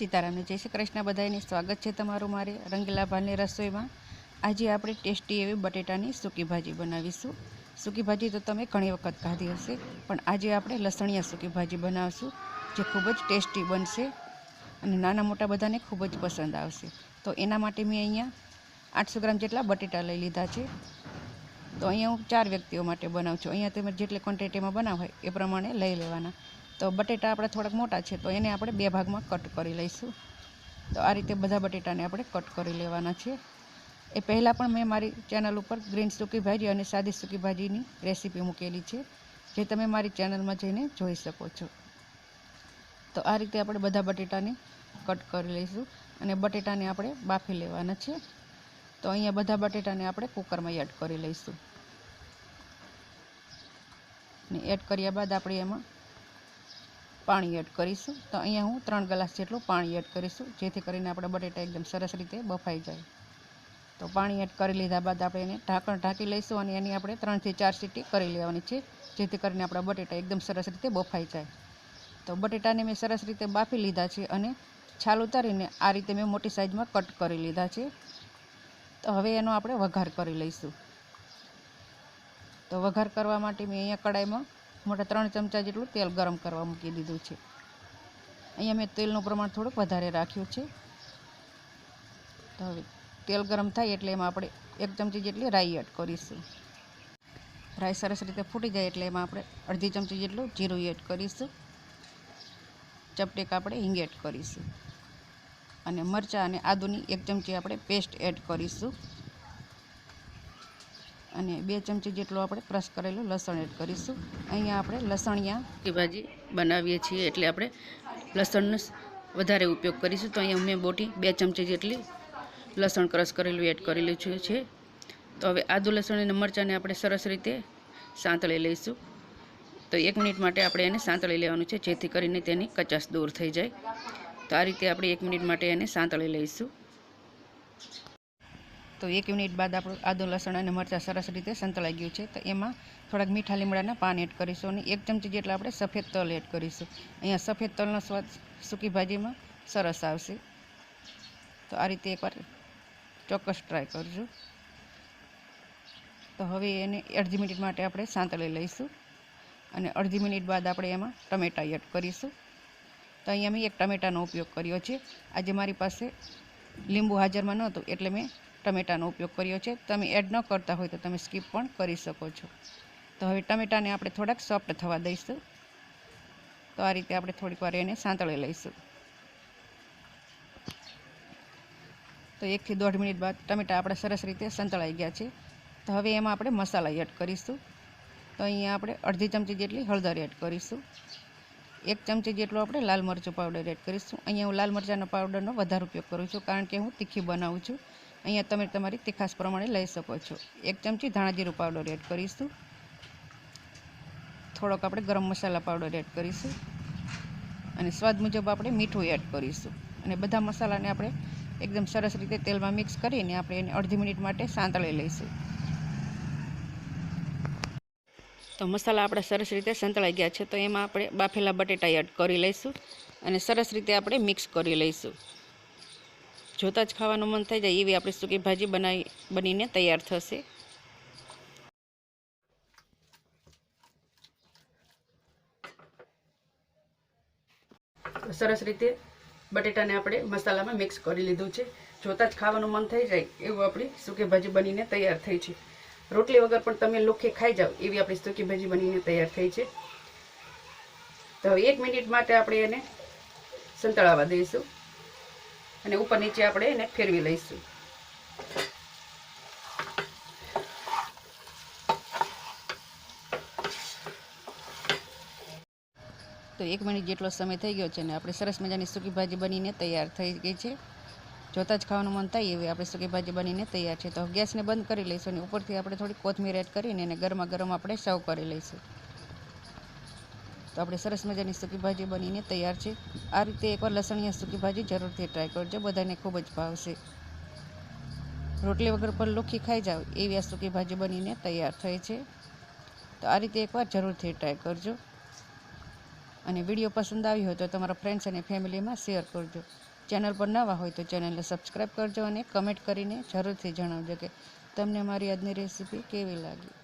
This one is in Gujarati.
સીતારામને જય શ્રી કૃષ્ણ બધાને સ્વાગત છે તમારું મારે રંગીલા ભાલની રસોઈમાં. આજે આપણે ટેસ્ટી એવી બટેટાની સૂકી ભાજી બનાવીશું. સૂકી ભાજી તો તમે ઘણી વખત ખાધી હશે, પણ આજે આપણે લસણિયા સૂકી ભાજી બનાવશું, જે ખૂબ જ ટેસ્ટી બનશે અને નાના મોટા બધાને ખૂબ જ પસંદ આવશે. તો એના માટે મેં અહીંયા આઠસો ગ્રામ જેટલા બટેટા લઈ લીધા છે. તો અહીંયા હું ચાર વ્યક્તિઓ માટે બનાવું છું. અહીંયા તમે જેટલી ક્વોન્ટિટીમાં બનાવ હોય એ પ્રમાણે લઈ લેવાના. તો બટેટા આપણે થોડાક મોટા છે, તો એને આપણે બે ભાગમાં કટ કરી લઈશું. તો આ રીતે બધા બટેટાને આપણે કટ કરી લેવાના છે. એ પહેલાં પણ મેં મારી ચેનલ ઉપર ગ્રીન સૂકી ભાજી અને સાદી સૂકી ભાજીની રેસીપી મૂકેલી છે, જે તમે મારી ચેનલમાં જઈને જોઈ શકો છો. તો આ રીતે આપણે બધા બટેટાને કટ કરી લઈશું અને બટેટાને આપણે બાફી લેવાના છે. તો અહીંયા બધા બટેટાને આપણે કુકરમાં એડ કરી લઈશું. ને એડ કર્યા બાદ આપણે એમાં પાણી એડ કરીશું. તો અહીંયા હું ત્રણ ગ્લાસ જેટલું પાણી એડ કરીશું, જેથી કરીને આપણા બટેટા એકદમ સરસ રીતે બફાઈ જાય. તો પાણી એડ કરી લીધા બાદ આપણે એને ઢાંકણ ઢાંકી લઈશું અને એની આપણે ત્રણથી ચાર સીટી કરી લેવાની છે, જેથી કરીને આપણા બટેટા એકદમ સરસ રીતે બફાઈ જાય. તો બટેટાને મેં સરસ રીતે બાફી લીધા છે અને છાલ ઉતારીને આ રીતે મેં મોટી સાઇઝમાં કટ કરી લીધા છે. તો હવે એનો આપણે વઘાર કરી લઈશું. તો વઘાર કરવા માટે મેં અહીંયા કડાઈમાં મોટા ત્રણ ચમચા જેટલું તેલ ગરમ કરવા મૂકી દીધું છે. અહીંયા મેં તેલનું પ્રમાણ થોડુંક વધારે રાખ્યું છે. તો હવે તેલ ગરમ થાય એટલે એમાં આપણે એક ચમચી જેટલી રાઈ એડ કરીશું. રાઈ સરસ રીતે ફૂટી જાય એટલે એમાં આપણે અડધી ચમચી જેટલું જીરું એડ કરીશું. ચપટેક આપણે હિંગ એડ કરીશું. અને મરચાં અને આદુની એક ચમચી આપણે પેસ્ટ એડ કરીશું. અને બે ચમચી જેટલું આપણે ક્રશ કરેલું લસણ એડ કરીશું. અહીંયા આપણે લસણિયા ભાજી બનાવીએ છીએ એટલે આપણે લસણનો વધારે ઉપયોગ કરીશું. તો અહીંયા મેં બોટી બે ચમચી જેટલી લસણ ક્રશ કરેલું એડ કરેલું છે. તો હવે આદુ, લસણ અને મરચાંને આપણે સરસ રીતે સાંતળી લઈશું. તો એક મિનિટ માટે આપણે એને સાંતળી લેવાનું છે, જેથી કરીને તેની કચાશ દૂર થઈ જાય. તો આ રીતે આપણે એક મિનિટ માટે એને સાંતળી લઈશું. તો એક મિનિટ બાદ આપણું આદુ, લસણ અને મરચાં સરસ રીતે સંતળાઈ ગયું છે. તો એમાં થોડાક મીઠા લીમડાના પાન એડ કરીશું અને એક ચમચી જેટલા આપણે સફેદ તલ એડ કરીશું. અહીંયા સફેદ તલનો સ્વાદ સૂકી ભાજીમાં સરસ આવશે. તો આ રીતે એકવાર ચોક્કસ ટ્રાય કરજો. તો હવે એને અડધી મિનિટ માટે આપણે સાંતળી લઈશું અને અડધી મિનિટ બાદ આપણે એમાં ટમેટાં એડ કરીશું. તો અહીંયા મેં એક ટમેટાનો ઉપયોગ કર્યો છે. આજે મારી પાસે લીંબુ હાજરમાં નહોતું એટલે મેં ટમેટાનો ઉપયોગ કર્યો છે. તમે એડ ન કરતા હોય તો તમે સ્કીપ પણ કરી શકો છો. તો હવે ટમેટાને આપણે થોડાક સોફ્ટ થવા દઈશું. તો આ રીતે આપણે થોડીક વાર એને સાંતળી લઈશું. તો એકથી દોઢ મિનિટ બાદ ટમેટા આપણે સરસ રીતે સંતળાઈ ગયા છે. તો હવે એમાં આપણે મસાલા એડ કરીશું. તો અહીંયા આપણે અડધી ચમચી જેટલી હળદર એડ કરીશું. એક ચમચી જેટલો આપણે લાલ મરચું પાવડર એડ કરીશું. અહીંયા હું લાલ મરચાંનો પાવડરનો વધારે ઉપયોગ કરું છું કારણ કે હું તીખી બનાવું છું. અહીંયા તમે તમારી તીખાશ પ્રમાણે લઈ શકો છો. એક ચમચી ધાણાજીરું પાવડર એડ કરીશું. થોડોક આપણે ગરમ મસાલા પાવડર એડ કરીશું. અને સ્વાદ મુજબ આપણે મીઠું એડ કરીશું. અને બધા મસાલાને આપણે એકદમ સરસ રીતે તેલમાં મિક્સ કરીને આપણે એને અડધી મિનિટ માટે સાંતળી લઈશું. તો મસાલા આપણા સરસ રીતે સંતળાઈ ગયા છે, તો એમાં આપણે બાફેલા બટેટા એડ કરી લઈશું. અને સરસ રીતે આપણે મિક્સ કરી લઈશું. જોતાં જ ખાવાનું મન થઈ જાય એવી આપણી સૂકી ભાજી બનાવી બનીને તૈયાર થશે. સરસ રીતે બટેટાને આપણે મસાલામાં મિક્સ કરી લીધું છે. જોતાં જ ખાવાનું મન થઈ જાય એવું આપણી સૂકી ભાજી બનીને તૈયાર થઈ છે. રોટલી વગર પણ તમે લોખે ખાઈ જાઓ એવી આપણી સૂકી ભાજી બનીને તૈયાર થઈ છે. તો એક મિનિટ માટે આપણે એને સંતળાવા દઈશું. અને ઉપર નીચે આપણે એને ફેરવી લઈશું. તો એક મિનિટ જેટલો સમય થઈ ગયો છે ને આપણે સરસ મજાની સૂકી ભાજી બનીને તૈયાર થઈ ગઈ છે. જોતાં જ ખાવાનું મન થાય એવી આપણે સૂકી ભાજી બનીને તૈયાર છે. તો ગેસને બંધ કરી લઈશું અને ઉપરથી આપણે થોડી કોથમીર એડ કરીને એને ગરમા ગરમ આપણે સર્વ કરી લઈશું. તો આપણે સરસ મજાની સૂકી ભાજી બનીને તૈયાર છે. આ રીતે એકવાર લસણિયા સૂકી ભાજી જરૂરથી ટ્રાય કરજો. બધાને ખૂબ જ ભાવશે રોટલી વગર પર લોખી ખાઈ જાઓ એવી આ સૂકી ભાજી બનીને તૈયાર થઈ છે. તો આ રીતે એકવાર જરૂરથી ટ્રાય કરજો. અને વીડિયો પસંદ આવ્યો હોય તો તમારા ફ્રેન્ડ્સ અને ફેમિલીમાં શેર કરજો. ચેનલ પર નવા હોય તો ચેનલને સબસ્ક્રાઈબ કરજો અને કમેન્ટ કરીને જરૂરથી જણાવજો કે તમને મારી આજની રેસીપી કેવી લાગી.